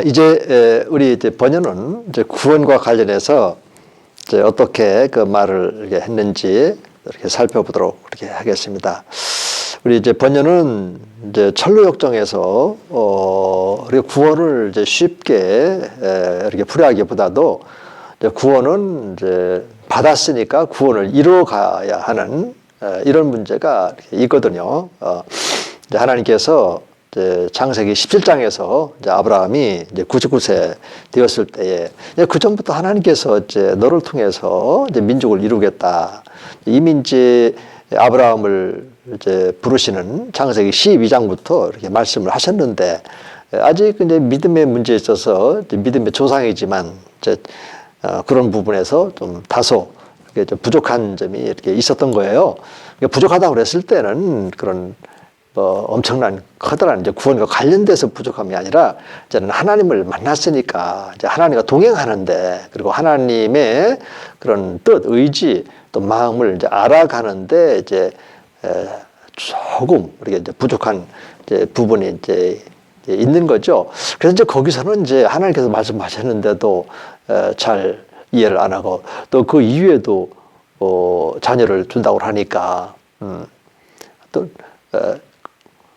자, 이제 우리 이제 번연은 이제 구원과 관련해서 이제 어떻게 그 말을 이렇게 했는지 이렇게 살펴보도록 그렇게 하겠습니다. 우리 이제 번연은 이제 철로 역정에서 어 우리 구원을 이제 쉽게 에, 이렇게 풀이하기보다도 이제 구원은 이제 받았으니까 구원을 이루어가야 하는 에, 이런 문제가 이렇게 있거든요. 어, 하나님께서 창세기 17장에서 이제 아브라함이 이제 99세 되었을 때에 그 전부터 하나님께서 이제 너를 통해서 이제 민족을 이루겠다. 이미 이제 아브라함을 이제 부르시는 창세기 12장부터 이렇게 말씀을 하셨는데 아직 이제 믿음의 문제에 있어서 믿음의 조상이지만 이제 어, 그런 부분에서 좀 다소 부족한 점이 이렇게 있었던 거예요. 그러니까 부족하다고 그랬을 때는 그런 뭐 엄청난 커다란 이제 구원과 관련돼서 부족함이 아니라 이제는 하나님을 만났으니까 이제 하나님과 동행하는데 그리고 하나님의 그런 뜻, 의지 또 마음을 이제 알아가는데 이제 에, 조금 우리가 이제 부족한 이제 부분이 이제 있는 거죠. 그래서 이제 거기서는 이제 하나님께서 말씀하셨는데도 에, 잘 이해를 안 하고 또 그 이후에도 어, 자녀를 준다고 하니까 음, 또 에,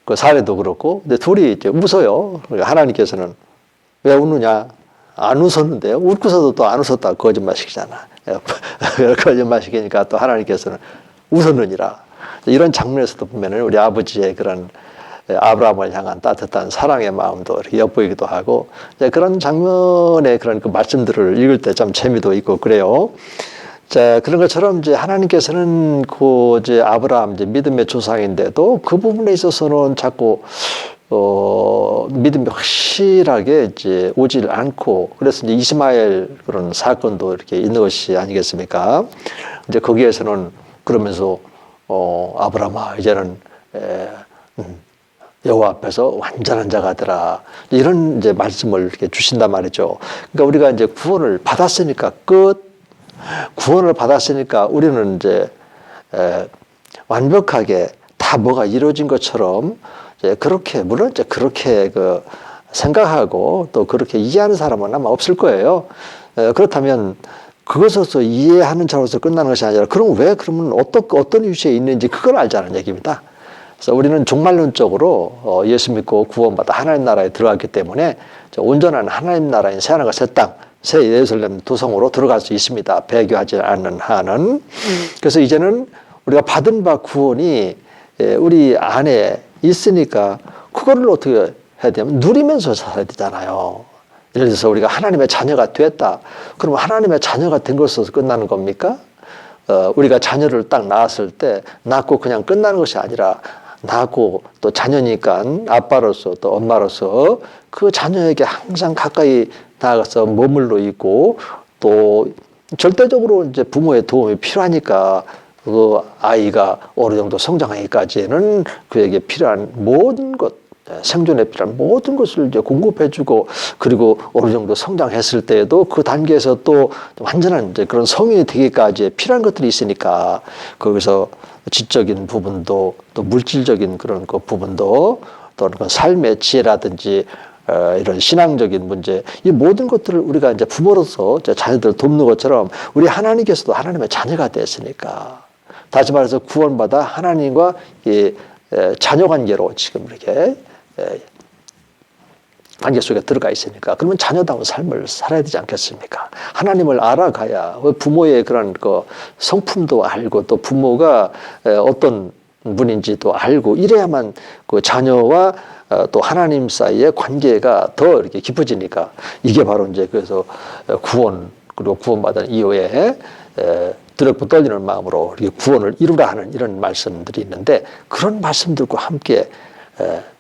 그 사례도 그렇고, 근데 둘이 이제 웃어요. 그러니까 하나님께서는 왜 웃느냐? 안 웃었는데요. 웃고서도 또 안 웃었다. 거짓말식이잖아. 거짓말식이니까 또 하나님께서는 웃었느니라. 이런 장면에서도 보면은 우리 아버지의 그런 아브라함을 향한 따뜻한 사랑의 마음도 엿보이기도 하고 그런 장면의 그런 그 말씀들을 읽을 때 참 재미도 있고 그래요. 자, 그런 것처럼 이제 하나님께서는 그 이제 아브라함 이제 믿음의 조상인데도 그 부분에 있어서는 자꾸 어, 믿음이 확실하게 이제 오질 않고 그래서 이제 이스마엘 그런 사건도 이렇게 있는 것이 아니겠습니까? 이제 거기에서는 그러면서 어, 아브라함아 이제는 에, 음, 여호와 앞에서 완전한 자가 되라 이런 이제 말씀을 이렇게 주신단 말이죠. 그러니까 우리가 이제 구원을 받았으니까 끝 구원을 받았으니까 우리는 이제 에, 완벽하게 다 뭐가 이루어진 것처럼 이제 그렇게 물론 이제 그렇게 그 생각하고 또 그렇게 이해하는 사람은 아마 없을 거예요. 에, 그렇다면 그것으로서 이해하는 차로서 끝나는 것이 아니라 그럼 왜 그러면 어떤 어떤 위치에 있는지 그걸 알자는 얘기입니다. 그래서 우리는 종말론적으로 어, 예수 믿고 구원받아 하나님 나라에 들어갔기 때문에 온전한 하나님 나라인 새하늘과 새 땅, 새 예루살렘 도성으로 들어갈 수 있습니다. 배교하지 않는 한은. 그래서 이제는 우리가 받은 바 구원이 예, 우리 안에 있으니까 그거를 어떻게 해야 되면 누리면서 살아야 되잖아요. 예를 들어서 우리가 하나님의 자녀가 됐다. 그러면 하나님의 자녀가 된 것으로 끝나는 겁니까? 어, 우리가 자녀를 딱 낳았을 때 낳고 그냥 끝나는 것이 아니라 낳고 또 자녀니까 아빠로서 또 엄마로서 그 자녀에게 항상 가까이 나아가서 머물러 있고 또 절대적으로 이제 부모의 도움이 필요하니까 그 아이가 어느 정도 성장하기까지는 그에게 필요한 모든 것 생존에 필요한 모든 것을 이제 공급해주고 그리고 어느 정도 성장했을 때에도 그 단계에서 또 완전한 이제 그런 성인이 되기까지 필요한 것들이 있으니까 거기서 지적인 부분도 또 물질적인 그런 그 부분도 또는 그 삶의 지혜라든지 어, 이런 신앙적인 문제, 이 모든 것들을 우리가 이제 부모로서 자녀들을 돕는 것처럼 우리 하나님께서도 하나님의 자녀가 됐으니까 다시 말해서 구원받아 하나님과 이 자녀 관계로 지금 이렇게 관계 속에 들어가 있으니까 그러면 자녀다운 삶을 살아야 되지 않겠습니까? 하나님을 알아가야 부모의 그런 그 성품도 알고 또 부모가 어떤 분인지도 알고 이래야만 그 자녀와 어, 또 하나님 사이의 관계가 더 이렇게 깊어지니까 이게 바로 이제 그래서 구원 그리고 구원받은 이후에 드럽고 떨리는 마음으로 이렇게 구원을 이루라 하는 이런 말씀들이 있는데 그런 말씀들과 함께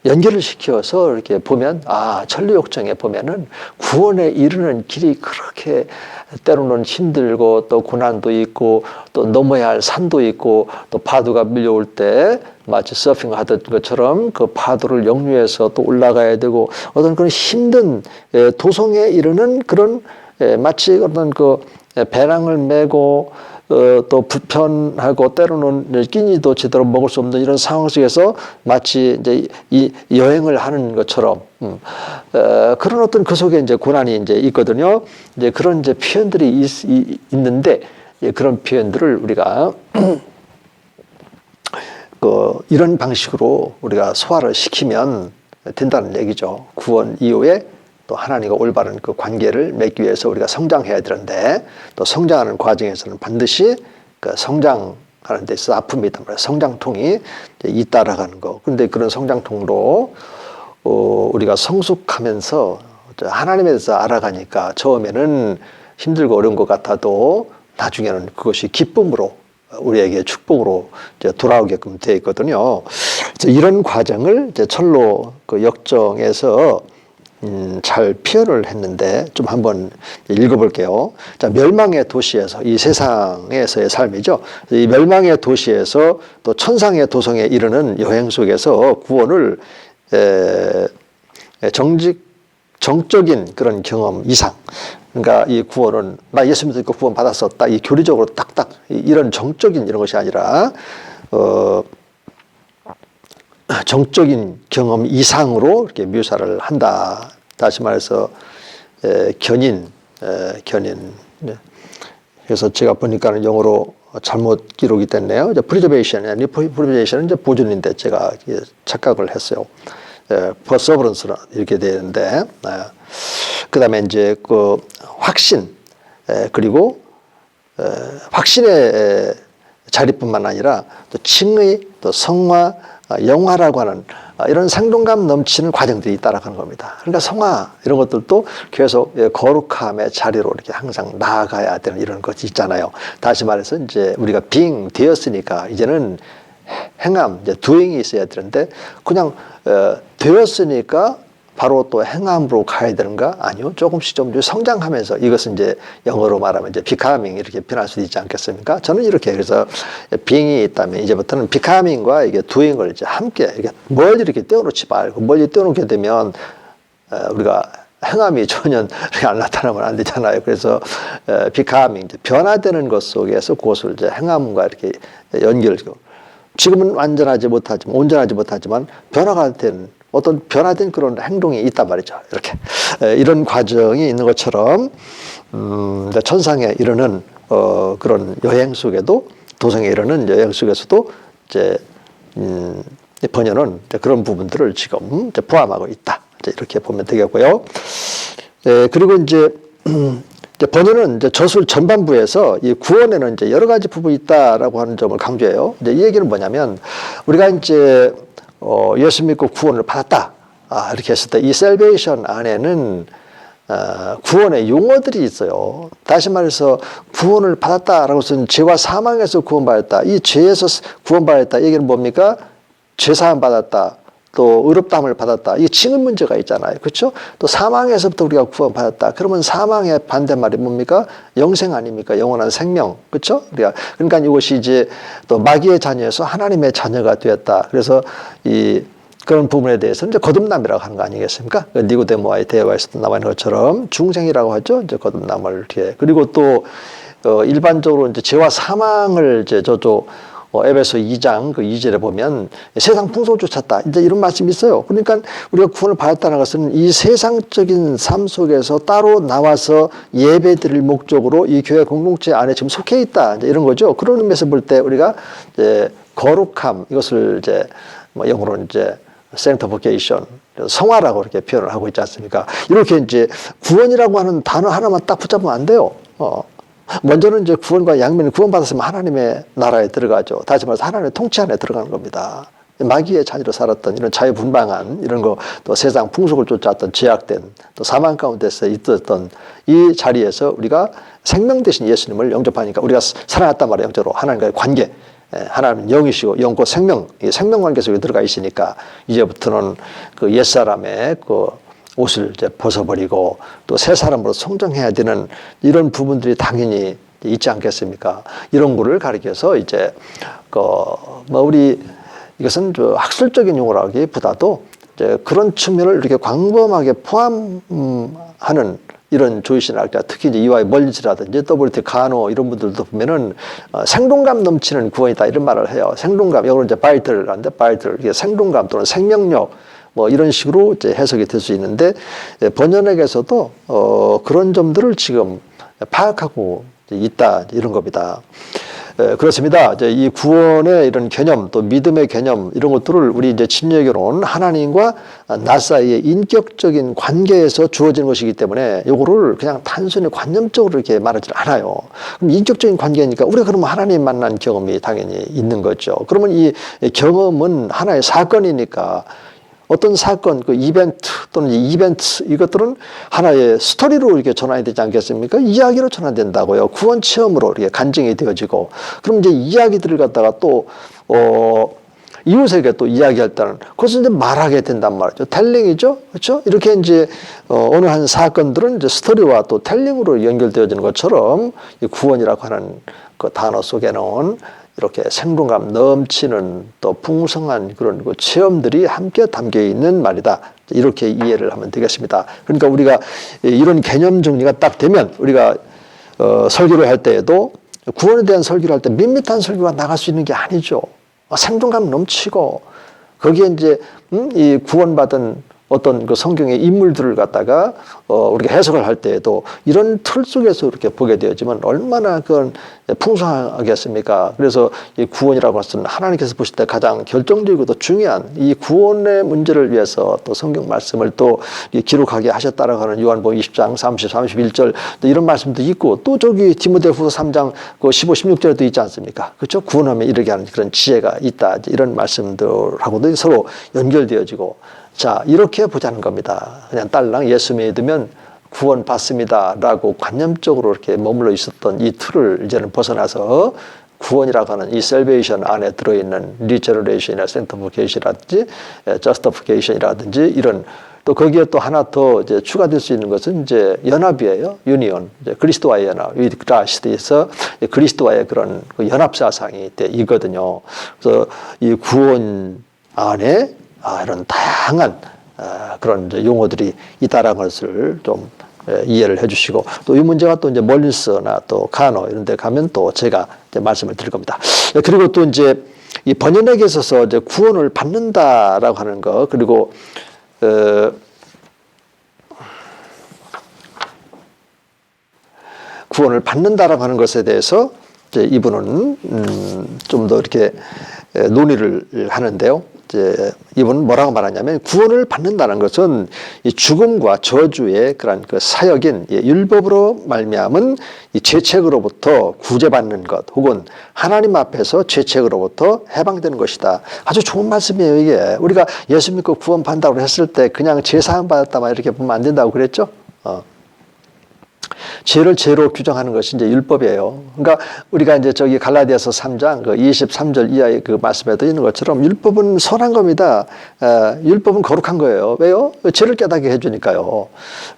연결을 시켜서 이렇게 보면 아 천리욕정에 보면은 구원에 이르는 길이 그렇게 때로는 힘들고 또 고난도 있고 또 넘어야 할 산도 있고 또 파도가 밀려올 때 마치 서핑 하던 것처럼 그 파도를 역류해서 또 올라가야 되고 어떤 그런 힘든 도성에 이르는 그런 마치 어떤 그 배낭을 메고 어, 또 불편하고 때로는 끼니도 제대로 먹을 수 없는 이런 상황 속에서 마치 이제 이 여행을 하는 것처럼 음, 어, 그런 어떤 그 속에 이제 고난이 이제 있거든요. 이제 그런 이제 표현들이 있, 이- 있는데 예, 그런 표현들을 우리가 그 이런 방식으로 우리가 소화를 시키면 된다는 얘기죠. 구원 이후에 또 하나님과 올바른 그 관계를 맺기 위해서 우리가 성장해야 되는데 또 성장하는 과정에서는 반드시 그 성장 하는 데 있어서 아픔이 있단 말이에요. 성장통이 잇따라가는 거. 근데 그런 성장통으로 어, 우리가 성숙하면서 저 하나님에 대해서 알아가니까 처음에는 힘들고 어려운 것 같아도 나중에는 그것이 기쁨으로 우리에게 축복으로 돌아오게끔 되어 있거든요. 이런 과정을 철로 그 역정에서 음, 잘 표현을 했는데 좀 한번 읽어볼게요. 자, 멸망의 도시에서 이 세상에서의 삶이죠. 이 멸망의 도시에서 또 천상의 도성에 이르는 여행 속에서 구원을 에, 에, 정직 정적인 그런 경험 이상. 그러니까 이 구원은 나 예수 믿고 구원 받았었다. 이 교리적으로 딱딱 이- 이런 정적인 이런 것이 아니라 어 정적인 경험 이상으로 이렇게 묘사를 한다. 다시 말해서 에, 견인, 에, 견인. 네. 그래서 제가 보니까는 영어로 잘못 기록이 됐네요. 이제 preservation, 아니 preservation은 이제 보존인데 제가 착각을 했어요. 에, perseverance는 이렇게 되는데, 그 다음에 이제 그 확신, 에, 그리고 에, 확신의 에, 자리뿐만 아니라 또 칭의, 또 성화, 아, 영화라고 하는 아, 이런 생동감 넘치는 과정들이 따라가는 겁니다. 그러니까 성화 이런 것들도 계속 예, 거룩함의 자리로 이렇게 항상 나아가야 되는 이런 것이 있잖아요. 다시 말해서 이제 우리가 빙 되었으니까 이제는 행함, 이제 doing이 있어야 되는데 그냥 어, 되었으니까 바로 또 행함으로 가야 되는가? 아니요. 조금씩 좀 성장하면서 이것은 이제 영어로 말하면 이제 becoming 이렇게 변할 수도 있지 않겠습니까? 저는 이렇게 그래서 being이 있다면 이제부터는 becoming과 이게 doing을 이제 함께 이렇게 멀리 이렇게 떼어놓지 말고 멀리 떼어놓게 되면 어, 우리가 행함이 전혀 안 나타나면 안 되잖아요. 그래서 어, becoming 변화되는 것 속에서 그것을 이제 행함과 이렇게 연결. 지금은 완전하지 못하지만 온전하지 못하지만 변화가 된 어떤 변화된 그런 행동이 있단 말이죠. 이렇게 에, 이런 과정이 있는 것처럼 음, 천상에 이르는 어, 그런 여행 속에도 도성에 이르는 여행 속에서도 이제 음, 이 번연은 그런 부분들을 지금 이제 포함하고 있다. 이제 이렇게 보면 되겠고요. 에, 그리고 이제 음, 번연은 이제 저술 전반부에서 이 구원에는 이제 여러 가지 부분이 있다라고 하는 점을 강조해요. 이제 이 얘기는 뭐냐면 우리가 이제 어, 예수 믿고 구원을 받았다. 아, 이렇게 했을 때 이 셀베이션 안에는 어, 구원의 용어들이 있어요. 다시 말해서 구원을 받았다라고 해서 죄와 사망에서 구원받았다. 이 죄에서 구원받았다. 이 얘기는 뭡니까? 죄사함 받았다. 또 의롭다함을 받았다. 이게 칭은 문제가 있잖아요. 그렇죠? 또 사망에서부터 우리가 구원받았다. 그러면 사망의 반대말이 뭡니까? 영생 아닙니까? 영원한 생명. 그렇죠? 우리가 그러니까 이것이 이제 또 마귀의 자녀에서 하나님의 자녀가 되었다. 그래서 이 그런 부분에 대해서는 이제 거듭남이라고 하는 거 아니겠습니까? 그 니고데모와의 대화에서도 나와 있는 것처럼 중생이라고 하죠. 이제 거듭남을 뒤에. 그리고 또 어, 일반적으로 이제 죄와 사망을 이제 저쪽 어, 에베소 2장 그 2절에 보면 세상 풍속을 쫓았다. 이제 이런 말씀이 있어요. 그러니까 우리가 구원을 받았다는 것은 이 세상적인 삶 속에서 따로 나와서 예배 드릴 목적으로 이 교회 공동체 안에 지금 속해 있다. 이제 이런 거죠. 그런 의미에서 볼 때 우리가 이제 거룩함 이것을 이제 뭐 영어로 이제 sanctification 성화라고 이렇게 표현을 하고 있지 않습니까? 이렇게 이제 구원이라고 하는 단어 하나만 딱 붙잡으면 안 돼요. 어. 먼저는 이제 구원과 양면을 구원받았으면 하나님의 나라에 들어가죠. 다시 말해서 하나님의 통치 안에 들어가는 겁니다. 마귀의 자녀로 살았던 이런 자유분방한 이런 거 또 세상 풍속을 쫓아왔던 제약된 또 사망 가운데서 있었던 이 자리에서 우리가 생명 대신 예수님을 영접하니까 우리가 살아났단 말이에요. 영적으로 하나님과의 관계. 예, 하나님은 영이시고 영고 생명, 이 생명 관계 속에 들어가 있으니까 이제부터는 그 옛사람의 그 옷을 이제 벗어버리고 또 새 사람으로 성장해야 되는 이런 부분들이 당연히 있지 않겠습니까? 이런 거를 가리켜서 이제 그뭐 우리 이것은 저 학술적인 용어라기보다도 이제 그런 측면을 이렇게 광범하게 포함하는 이런 조이신학자 특히 이제 이와의 멀리지라든지 WT 가노 이런 분들도 보면은 어, 생동감 넘치는 구원이다 이런 말을 해요. 생동감 이걸 이제 바이틀 하는데 바이틀 이게 생동감 또는 생명력 뭐 이런 식으로 이제 해석이 될 수 있는데 예, 번연에게서도 어 그런 점들을 지금 파악하고 있다 이런 겁니다. 에, 그렇습니다. 이제 이 구원의 이런 개념 또 믿음의 개념 이런 것들을 우리 이제 진리교로는 하나님과 나 사이의 인격적인 관계에서 주어진 것이기 때문에 요거를 그냥 단순히 관념적으로 이렇게 말하지 않아요. 그럼 인격적인 관계니까 우리가 그러면 하나님 만난 경험이 당연히 있는 거죠. 그러면 이 경험은 하나의 사건이니까 어떤 사건, 그 이벤트 또는 이 이벤트 이것들은 하나의 스토리로 이렇게 전환이 되지 않겠습니까? 이야기로 전환된다고요. 구원 체험으로 이렇게 간증이 되어지고 그럼 이제 이야기들을 갖다가 또 어. 이웃에게 또 이야기할 때는 그것은 이제 말하게 된단 말이죠. 텔링이죠. 그렇죠? 이렇게 이제 어, 어느 한 사건들은 이제 스토리와 또 텔링으로 연결되어지는 것처럼 이 구원이라고 하는 그 단어 속에는 이렇게 생동감 넘치는 또 풍성한 그런 그 체험들이 함께 담겨 있는 말이다. 이렇게 이해를 하면 되겠습니다. 그러니까 우리가 이런 개념 정리가 딱 되면 우리가 어, 설교를 할 때에도 구원에 대한 설교를 할 때 밋밋한 설교가 나갈 수 있는 게 아니죠. 어, 생동감 넘치고 거기에 이제 음, 이 구원받은 어떤 그 성경의 인물들을 갖다가 어 우리가 해석을 할 때에도 이런 틀 속에서 이렇게 보게 되었지만 얼마나 그건 풍성하겠습니까? 그래서 이 구원이라고 해서는 하나님께서 보실 때 가장 결정적이고 또 중요한 이 구원의 문제를 위해서 또 성경 말씀을 또 기록하게 하셨다라고 하는 요한복음 20장 30, 31절 또 이런 말씀도 있고 또 저기 디모데후서 3장 그 15, 16절에도 있지 않습니까? 그렇죠? 구원하면 이르게 하는 그런 지혜가 있다. 이런 말씀들하고도 서로 연결되어지고 자, 이렇게 보자는 겁니다. 그냥 딸랑 예수 믿으면 구원 받습니다라고 관념적으로 이렇게 머물러 있었던 이 틀을 이제는 벗어나서 구원이라고 하는 이 셀베이션 안에 들어있는 리제너레이션이나 센터피케이션이라든지 저스터피케이션이라든지 이런 또 거기에 또 하나 더 이제 추가될 수 있는 것은 이제 연합이에요. 유니온. 이제 그리스도와의 연합. 위 그라시드에서 그리스도와의 그런 그 연합 사상이 있거든요. 그래서 이 구원 안에 아, 이런 다양한 아, 그런 용어들이 있다라는 것을 좀 예, 이해를 해주시고 또 이 문제가 또 이제 멀리스나 또 카노 이런 데 가면 또 제가 말씀을 드릴 겁니다. 예, 그리고 또 이제 이 번연에게 있어서 이제 구원을 받는다라고 하는 거 그리고 어, 구원을 받는다라고 하는 것에 대해서 이제 이분은 음, 좀 더 이렇게 에, 논의를 하는데요. 이제 이분은 뭐라고 말하냐면 구원을 받는다는 것은 이 죽음과 저주의 그런 그 사역인 이 율법으로 말미암은 이 죄책으로부터 구제받는 것 혹은 하나님 앞에서 죄책으로부터 해방되는 것이다. 아주 좋은 말씀이에요 이게 우리가 예수 믿고 구원 받는다고 했을 때 그냥 죄 사함 받았다만 이렇게 보면 안 된다고 그랬죠. 어. 죄를 죄로 규정하는 것이 이제 율법이에요. 그러니까 우리가 이제 저기 갈라디아서 3장 그 23절 이하의 그 말씀에도 있는 것처럼 율법은 선한 겁니다. 에, 율법은 거룩한 거예요. 왜요? 죄를 깨닫게 해주니까요.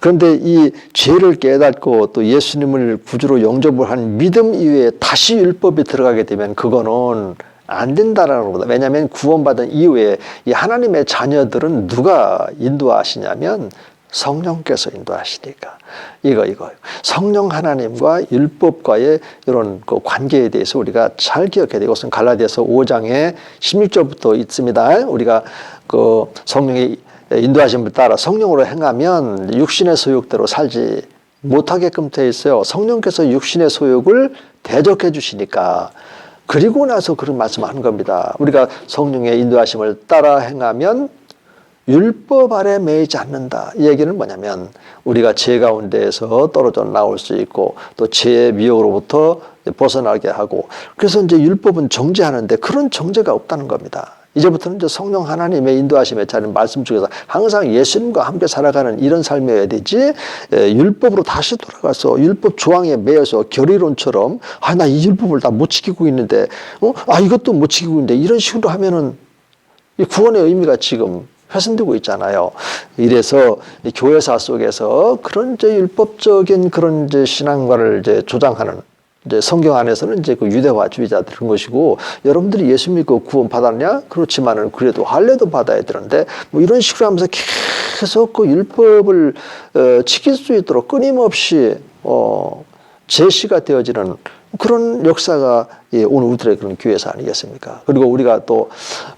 그런데 이 죄를 깨닫고 또 예수님을 구주로 영접을 한 믿음 이외에 다시 율법이 들어가게 되면 그거는 안 된다라는 겁니다. 왜냐하면 구원받은 이후에 이 하나님의 자녀들은 누가 인도하시냐면 성령께서 인도하시니까 이거 이거 성령 하나님과 율법과의 이런 그 관계에 대해서 우리가 잘 기억해야 되고 이것은 갈라디아서 5장에 16절부터 있습니다. 우리가 그 성령의 인도하심을 따라 성령으로 행하면 육신의 소욕대로 살지 못하게끔 돼 있어요. 성령께서 육신의 소욕을 대적해 주시니까 그리고 나서 그런 말씀하는 겁니다. 우리가 성령의 인도하심을 따라 행하면 율법 아래 매이지 않는다. 이 얘기는 뭐냐면 우리가 죄 가운데에서 떨어져 나올 수 있고 또 죄의 미혹으로부터 벗어나게 하고 그래서 이제 율법은 정죄하는데 그런 정죄가 없다는 겁니다. 이제부터는 이제 성령 하나님의 인도하심에 차린 말씀 중에서 항상 예수님과 함께 살아가는 이런 삶이어야 되지 예, 율법으로 다시 돌아가서 율법 조항에 매여서 결의론처럼 아 나 이 율법을 다 못 지키고 있는데 어? 아 이것도 못 지키고 있는데 이런 식으로 하면은 이 구원의 의미가 지금 훼손되고 있잖아요. 이래서 교회사 속에서 그런 이제 율법적인 그런 이제 신앙과를 이제 조장하는 이제 성경 안에서는 이제 그 유대화주의자들 그런 것이고 여러분들이 예수 믿고 구원 받았냐? 그렇지만은 그래도 할례도 받아야 되는데 뭐 이런 식으로 하면서 계속 그 율법을 어, 지킬 수 있도록 끊임없이 어, 제시가 되어지는 그런 역사가 예, 오늘 우리들의 그런 교회사 아니겠습니까? 그리고 우리가 또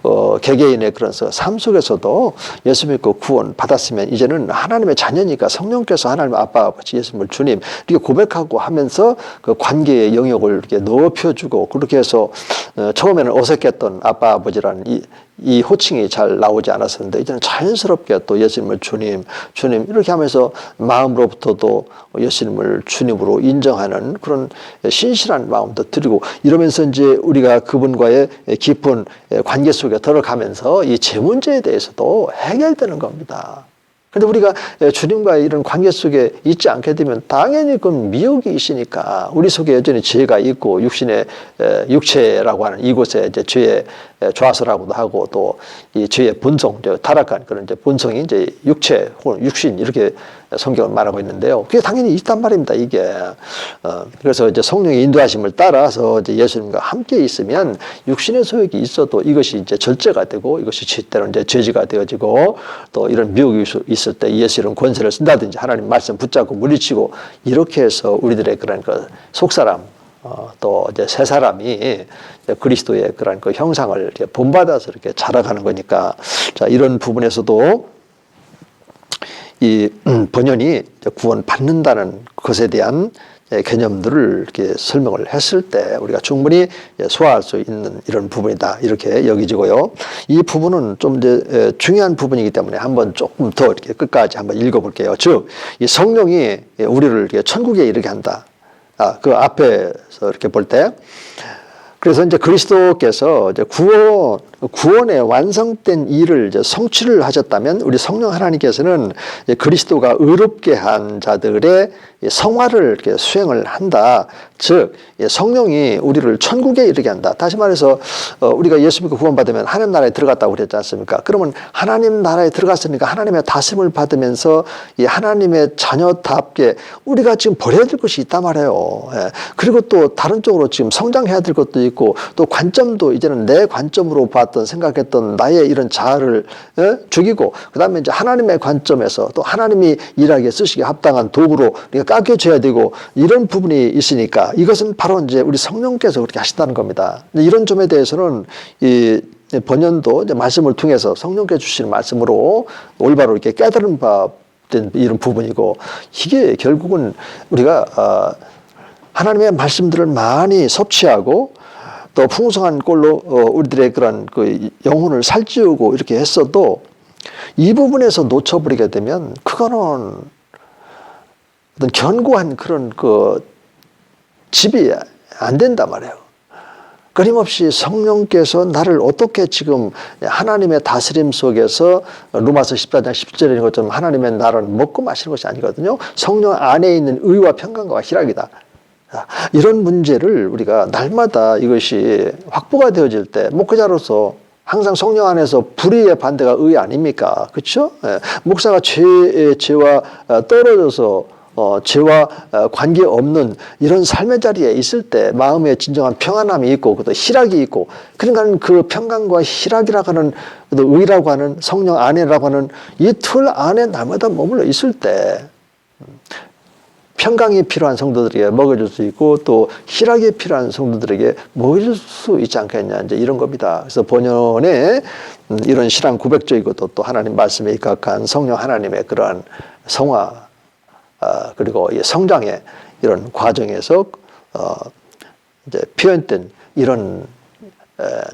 어, 개개인의 그런 삶 속에서도 예수 믿고 구원 받았으면 이제는 하나님의 자녀니까 성령께서 하나님 아빠 아버지 예수님을 주님 이렇게 고백하고 하면서 그 관계의 영역을 이렇게 넓혀주고 그렇게 해서 어, 처음에는 어색했던 아빠 아버지라는 이, 이 호칭이 잘 나오지 않았었는데 이제는 자연스럽게 또 예수님을 주님, 주님 이렇게 하면서 마음으로부터도 예수님을 주님으로 인정하는 그런 신실한 마음도 드리고 이러면서 이제 우리가 그분과의 깊은 관계 속에 들어가면서 이 제 문제에 대해서도 해결되는 겁니다. 근데 우리가 주님과의 이런 관계 속에 있지 않게 되면 당연히 그건 미혹이 있으니까 우리 속에 여전히 죄가 있고 육신의 에, 육체라고 하는 이곳에 이제 죄의 에, 좌서라고도 하고 또 이 죄의 본성, 타락한 그런 이제 본성이 이제 육체 혹은 육신 이렇게 성경을 말하고 있는데요. 그게 당연히 있단 말입니다. 이게 어, 그래서 이제 성령의 인도하심을 따라서 이제 예수님과 함께 있으면 육신의 소욕이 있어도 이것이 이제 절제가 되고 이것이 때로는 이제 죄지가 되어지고 또 이런 미혹이 있을 때 예수 이런 권세를 쓴다든지 하나님 말씀 붙잡고 물리치고 이렇게 해서 우리들의 그런 그 속사람 어, 또 이제 새 사람이 그리스도의 그런 그 형상을 이렇게 본받아서 이렇게 자라가는 거니까 자 이런 부분에서도 이 음, 번연이 이제 구원 받는다는 것에 대한 예, 개념들을 이렇게 설명을 했을 때 우리가 충분히 소화할 수 있는 이런 부분이다 이렇게 여기지고요. 이 부분은 좀 이제 에, 중요한 부분이기 때문에 한번 조금 더 이렇게 끝까지 한번 읽어볼게요. 즉, 이 성령이 우리를 이렇게 천국에 이르게 한다. 아, 그 앞에서 이렇게 볼 때. 그래서 이제 그리스도께서 이제 구원, 구원의 완성된 일을 이제 성취를 하셨다면 우리 성령 하나님께서는 그리스도가 의롭게 한 자들의 성화를 이렇게 수행을 한다. 즉, 성령이 우리를 천국에 이르게 한다. 다시 말해서 어, 우리가 예수 믿고 구원받으면 하나님 나라에 들어갔다고 그랬지 않습니까? 그러면 하나님 나라에 들어갔으니까 하나님의 다스림을 받으면서 이 하나님의 자녀답게 우리가 지금 버려야 될 것이 있단 말이에요. 예. 그리고 또 다른 쪽으로 지금 성장해야 될 것도 있고 또 관점도 이제는 내 관점으로 봤던 생각했던 나의 이런 자아를 예? 죽이고 그다음에 이제 하나님의 관점에서 또 하나님이 일하게 쓰시기 합당한 도구로 우리가 깎여줘야 되고 이런 부분이 있으니까 이것은 바로 이제 우리 성령께서 그렇게 하신다는 겁니다. 이런 점에 대해서는 이 번연도 이제 말씀을 통해서 성령께 주시는 말씀으로 올바로 이렇게 깨달은 바 된 이런 부분이고 이게 결국은 우리가 어, 하나님의 말씀들을 많이 섭취하고 또 풍성한 꼴로 어, 우리들의 그런 그 영혼을 살찌우고 이렇게 했어도 이 부분에서 놓쳐버리게 되면 그거는 어떤 견고한 그런 그 집이 안 된단 말이에요. 끊임없이 성령께서 나를 어떻게 지금 하나님의 다스림 속에서 루마서 14장 10절에 있는 것처럼 하나님의 나를 먹고 마시는 것이 아니거든요. 성령 안에 있는 의와 평강과 희락이다. 이런 문제를 우리가 날마다 이것이 확보가 되어질 때 목회자로서 항상 성령 안에서 불의의 반대가 의 아닙니까? 그렇죠? 목사가 죄의 죄와 떨어져서 어, 죄와 어, 관계 없는 이런 삶의 자리에 있을 때 마음에 진정한 평안함이 있고 또 희락이 있고 그러니까 그 평강과 희락이라고 하는 또 의라고 하는 성령 안에라고 하는 이 틀 안에 날마다 머물러 있을 때 평강이 필요한 성도들에게 먹여줄 수 있고 또 희락이 필요한 성도들에게 먹여줄 수 있지 않겠냐 이제 이런 겁니다. 그래서 본연의 음, 이런 신앙 고백적이고 또, 또 하나님 말씀에 입각한 성령 하나님의 그러한 성화 어, 그리고 성장의 이런 과정에서 어, 이제 표현된 이런 에,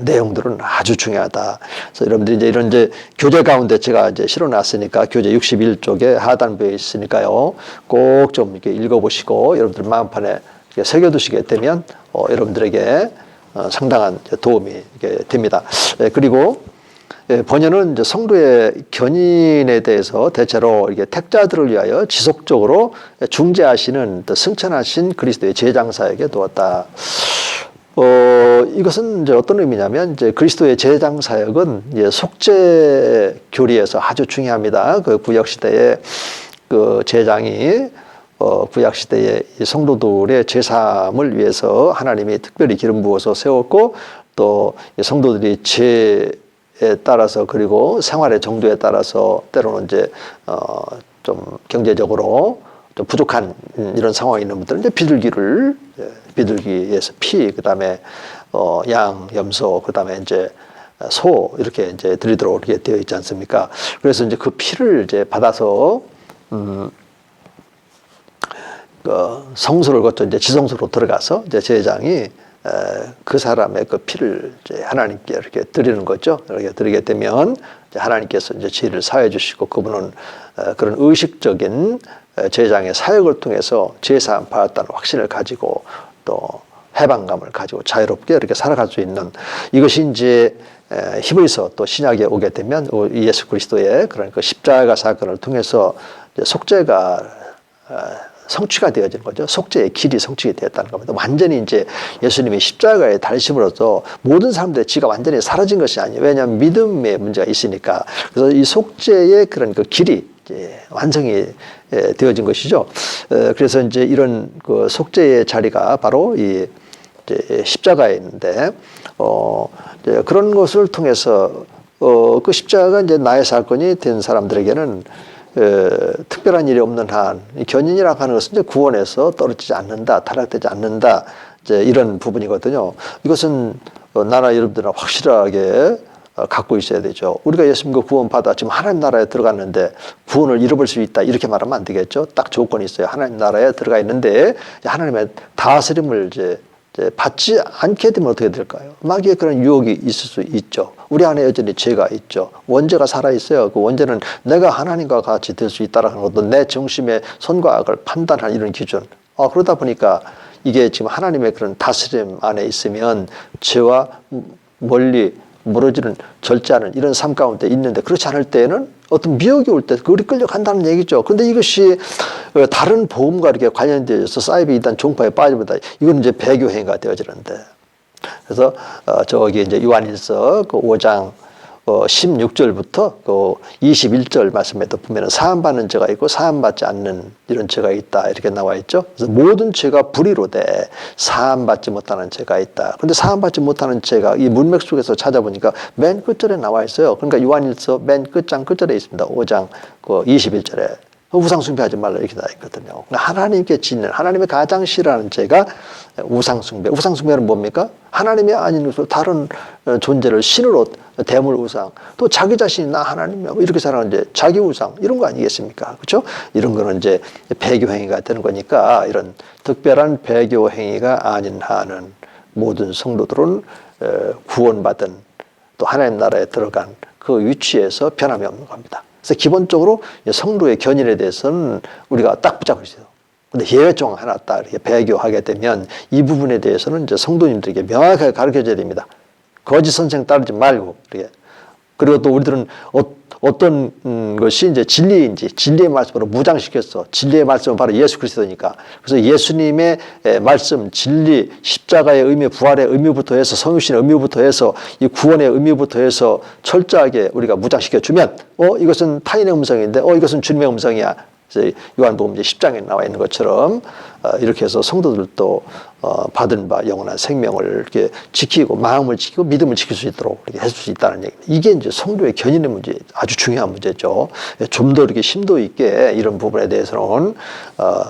내용들은 아주 중요하다. 그래서 여러분들이 이제 이런 이제 교재 가운데 제가 이제 실어놨으니까 교재 61쪽에 하단부에 있으니까요. 꼭 좀 이렇게 읽어보시고 여러분들 마음판에 새겨두시게 되면 어, 여러분들에게 어, 상당한 도움이 됩니다. 예, 그리고 예, 번연은 이제 성도의 견인에 대해서 대체로 이게 택자들을 위하여 지속적으로 중재하시는 승천하신 그리스도의 제장사에게 두었다. 어, 이것은 이제 어떤 의미냐면 이제 그리스도의 제장 사역은 이제 속죄 교리에서 아주 중요합니다. 그 구역 시대에 그 제장이 어, 구약 시대의 이 성도들의 제사함을 위해서 하나님이 특별히 기름 부어서 세웠고 또이 성도들이 죄에 따라서 그리고 생활의 정도에 따라서 때로는 이제 어, 좀 경제적으로 좀 부족한 음, 이런 상황이 있는 분들은 이제 비둘기를 예, 비둘기에서 피 그다음에 어, 양, 염소 그다음에 이제 소 이렇게 이제 드리도록 이렇게 되어 있지 않습니까? 그래서 이제 그 피를 이제 받아서 음, 그 성소를 거쳐 이제 지성소로 들어가서 이제 제장이 에, 그 사람의 그 피를 이제 하나님께 이렇게 드리는 거죠. 이렇게 드리게 되면 이제 하나님께서 이제 죄를 사해 주시고 그분은 에, 그런 의식적인 에, 제장의 사역을 통해서 제사함 받았다는 확신을 가지고 또 해방감을 가지고 자유롭게 이렇게 살아갈 수 있는 이것이 이제 에, 히브리서 또 신약에 오게 되면 어, 예수 그리스도의 그런 그 십자가 사건을 통해서 속죄가 어, 성취가 되어지는 거죠. 속죄의 길이 성취가 되었다는 겁니다. 완전히 이제 예수님이 십자가에 달심으로써 모든 사람들의 지가 완전히 사라진 것이 아니에요. 왜냐하면 믿음의 문제가 있으니까. 그래서 이 속죄의 그런 그 길이 이제 완성이 예, 되어진 것이죠. 어, 그래서 이제 이런 그 속죄의 자리가 바로 이 십자가에 있는데 어 그런 것을 통해서 어 그 십자가가 이제 나의 사건이 된 사람들에게는 에, 특별한 일이 없는 한, 이 견인이라고 하는 것은 이제 구원에서 떨어지지 않는다, 타락되지 않는다, 이제 이런 부분이거든요. 이것은 어, 나라 여러분들은 확실하게 어, 갖고 있어야 되죠. 우리가 예수님과 구원받아 지금 하나님 나라에 들어갔는데 구원을 잃어버릴 수 있다. 이렇게 말하면 안 되겠죠. 딱 조건이 있어요. 하나님 나라에 들어가 있는데 하나님의 다스림을 이제 받지 않게 되면 어떻게 될까요? 마귀의 그런 유혹이 있을 수 있죠. 우리 안에 여전히 죄가 있죠. 원죄가 살아 있어요. 그 원죄는 내가 하나님과 같이 될 수 있다라는 것도 내 정심의 선과 악을 판단하는 이런 기준. 아, 그러다 보니까 이게 지금 하나님의 그런 다스림 안에 있으면 죄와 멀리 멀어지는 절제하는 이런 삶 가운데 있는데 그렇지 않을 때에는 어떤 미혹이 올 때 그리 끌려간다는 얘기죠. 그런데 이것이 어, 다른 보험과 이렇게 관련되어서 사이비 이단 종파에 빠지보다 이건 이제 배교 행위가 되어지는데 그래서 어, 저기 이제 요한일서 그 5장 어, 16절부터 그 21절 말씀에도 보면 사함받는 죄가 있고 사함받지 않는 이런 죄가 있다 이렇게 나와 있죠. 그래서 모든 죄가 불의로돼 사함받지 못하는 죄가 있다. 근데 사함받지 못하는 죄가 이 문맥 속에서 찾아보니까 맨 끝절에 나와 있어요. 그러니까 요한일서 맨 끝장 끝절에 있습니다. 5장 그 21절에 우상 숭배하지 말라 이렇게 나와 있거든요. 하나님께 짓는 하나님의 가장 싫어하는 죄가 우상 숭배. 우상 숭배는 뭡니까? 하나님이 아닌 다른 어, 존재를 신으로 대물 우상. 또 자기 자신이 나 하나님이야. 뭐 이렇게 살아가는데 자기 우상 이런 거 아니겠습니까? 그렇죠? 이런 거는 이제 배교 행위가 되는 거니까 이런 특별한 배교 행위가 아닌 한은 모든 성도들은 어, 구원받은 또 하나님 나라에 들어간 그 위치에서 변함이 없는 겁니다. 그래서 기본적으로 성도의 견인에 대해서는 우리가 딱 붙잡을 수 있어요. 근데 예외종 하나 딱 이렇게 배교하게 되면 이 부분에 대해서는 이제 성도님들에게 명확하게 가르쳐 줘야 됩니다. 거짓 선생 따르지 말고 이렇게. 그리고 또 우리들은 어, 떤 음, 것이 이제 진리인지 진리의 말씀으로 무장시켰어. 진리의 말씀은 바로 예수 그리스도니까. 그래서 예수님의 에, 말씀, 진리, 십자가의 의미, 부활의 의미부터 해서 성육신의 의미부터 해서 이 구원의 의미부터 해서 철저하게 우리가 무장시켜 주면 어 이것은 타인의 음성인데 어 이것은 주님의 음성이야. 그래서 요한복음 이제 10장에 나와 있는 것처럼 어, 이렇게 해서 성도들도 어, 받은 바 영원한 생명을 이렇게 지키고 마음을 지키고 믿음을 지킬 수 있도록 이렇게 해줄 수 있다는 얘기입니다. 이게 이제 성도의 견인의 문제 아주 중요한 문제죠. 좀 더 이렇게 심도 있게 이런 부분에 대해서는 어,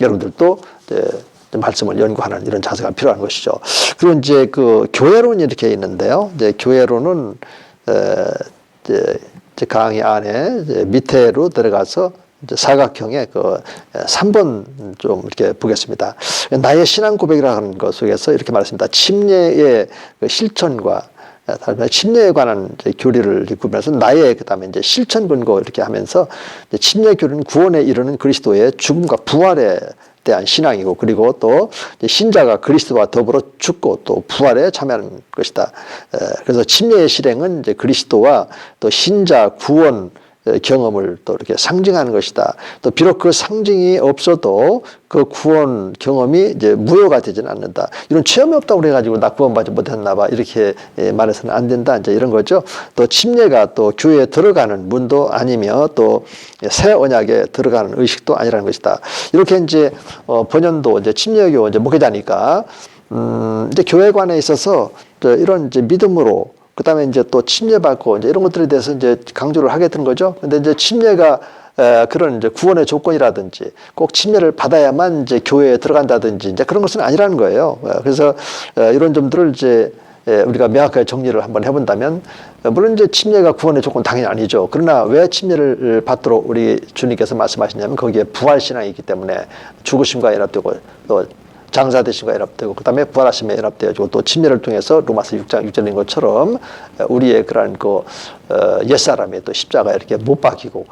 여러분들도 이제 말씀을 연구하는 이런 자세가 필요한 것이죠. 그리고 이제 그 교회론이 이렇게 있는데요. 이제 교회론은 에, 이제 이제 강의 안에 이제 밑에로 들어가서 이제 사각형의 그 3번 좀 이렇게 보겠습니다. 나의 신앙 고백이라는 것 속에서 이렇게 말했습니다. 침례의 그 실천과 침례에 관한 교리를 구면서 나의 그다음에 이제 실천 근거 이렇게 하면서 침례 교리는 구원에 이르는 그리스도의 죽음과 부활에 대한 신앙이고 그리고 또 신자가 그리스도와 더불어 죽고 또 부활에 참여하는 것이다. 그래서 침례의 실행은 이제 그리스도와 또 신자 구원 에, 경험을 또 이렇게 상징하는 것이다. 또 비록 그 상징이 없어도 그 구원 경험이 이제 무효가 되지는 않는다. 이런 체험이 없다고 그래가지고 나 구원받지 못했나 봐. 이렇게 에, 말해서는 안 된다. 이제 이런 거죠. 또 침례가 또 교회에 들어가는 문도 아니며 또 새 언약에 들어가는 의식도 아니라는 것이다. 이렇게 이제 어, 번연도 이제 침례교 이제 목회자니까 음, 이제 교회관에 있어서 또 이런 이제 믿음으로 그 다음에 이제 또 침례받고 이제 이런 것들에 대해서 이제 강조를 하게 된 거죠. 근데 이제 침례가 에, 그런 이제 구원의 조건이라든지 꼭 침례를 받아야만 이제 교회에 들어간다든지 이제 그런 것은 아니라는 거예요. 에, 그래서 에, 이런 점들을 이제 에, 우리가 명확하게 정리를 한번 해본다면 에, 물론 이제 침례가 구원의 조건 당연히 아니죠. 그러나 왜 침례를 받도록 우리 주님께서 말씀하시냐면 거기에 부활 신앙이 있기 때문에 죽으심과 연합되고 또 장사되심과 연합되고 그다음에 부활하심에 연합되어지고 또 침례를 통해서 로마서 6장 6절인 것처럼 우리의 그러한 그 어, 옛사람의 또 십자가 이렇게 못 박히고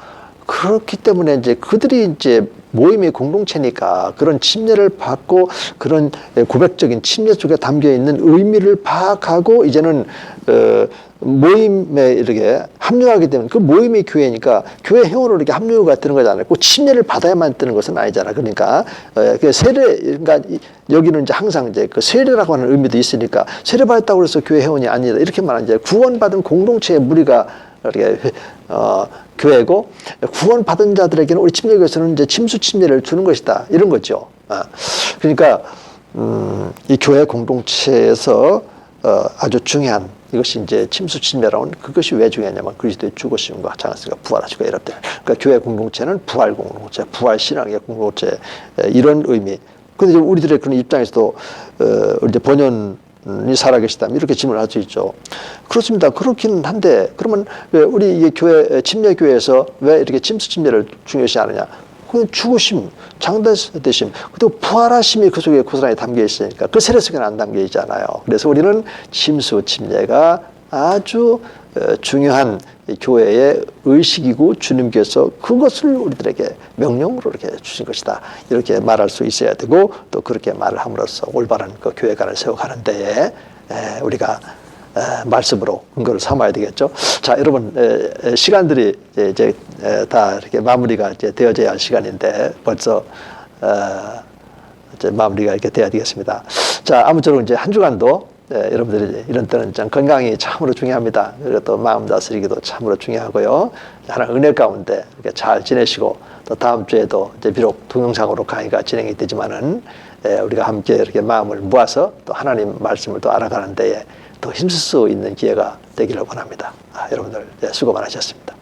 그렇기 때문에 이제 그들이 이제 모임의 공동체니까 그런 침례를 받고 그런 고백적인 침례 속에 담겨 있는 의미를 파악하고 이제는 어, 모임에 이렇게 합류하게 되면 그 모임이 교회니까 교회 회원으로 이렇게 합류가 되는 거잖아요. 꼭 침례를 받아야만 되는 것은 아니잖아. 그러니까 어, 그 세례 그러니까 이- 여기는 이제 항상 이제 그 세례라고 하는 의미도 있으니까 세례 받았다고 해서 교회 회원이 아니다. 이렇게 말하는 이제 구원받은 공동체의 무리가 이렇게 어, 교회고 구원받은 자들에게는 우리 침례교에서는 이제 침수 침례를 주는 것이다 이런 거죠. 아, 그러니까 음, 이 교회 공동체에서 어, 아주 중요한 이것이 이제 침수 침례라는 그것이 왜 중요하냐면 그리스도의 죽으심과 장사가 부활하시고 이렇다. 그러니까 교회 공동체는 부활 공동체, 부활 신앙의 공동체 에, 이런 의미. 근데 이제 우리들의 그런 입장에서도 어, 이제 본연 이 살아계시다면 이렇게 질문을 할 수 있죠. 그렇습니다. 그렇기는 한데 그러면 왜 우리 이 교회 침례 교회에서 왜 이렇게 침수 침례를 중요시 하느냐? 그 죽으심, 장대되심, 그리고 부활하심이 그 속에 고스란히 담겨 있으니까 그 세례 속에는 안 담겨 있잖아요. 그래서 우리는 침수 침례가 아주 어, 중요한 이 교회의 의식이고 주님께서 그것을 우리들에게 명령으로 이렇게 주신 것이다. 이렇게 말할 수 있어야 되고 또 그렇게 말을 함으로써 올바른 그 교회관을 세워가는 데에 에, 우리가 에, 말씀으로 근거를 삼아야 되겠죠. 자, 여러분 시간들이 이제, 다 이렇게 마무리가 이제 되어져야 할 시간인데 벌써 어, 이제 마무리가 이렇게 돼야 되겠습니다. 자, 아무쪼록 이제 한 주간도 예, 여러분들이 이런 때는 참 건강이 참으로 중요합니다. 그리고 또 마음 다스리기도 참으로 중요하고요. 하나 은혜 가운데 이렇게 잘 지내시고 또 다음 주에도 이제 비록 동영상으로 강의가 진행이 되지만은 예, 우리가 함께 이렇게 마음을 모아서 또 하나님 말씀을 또 알아가는 데에 더 힘쓸 수 있는 기회가 되기를 원합니다. 아, 여러분들 예, 수고 많으셨습니다.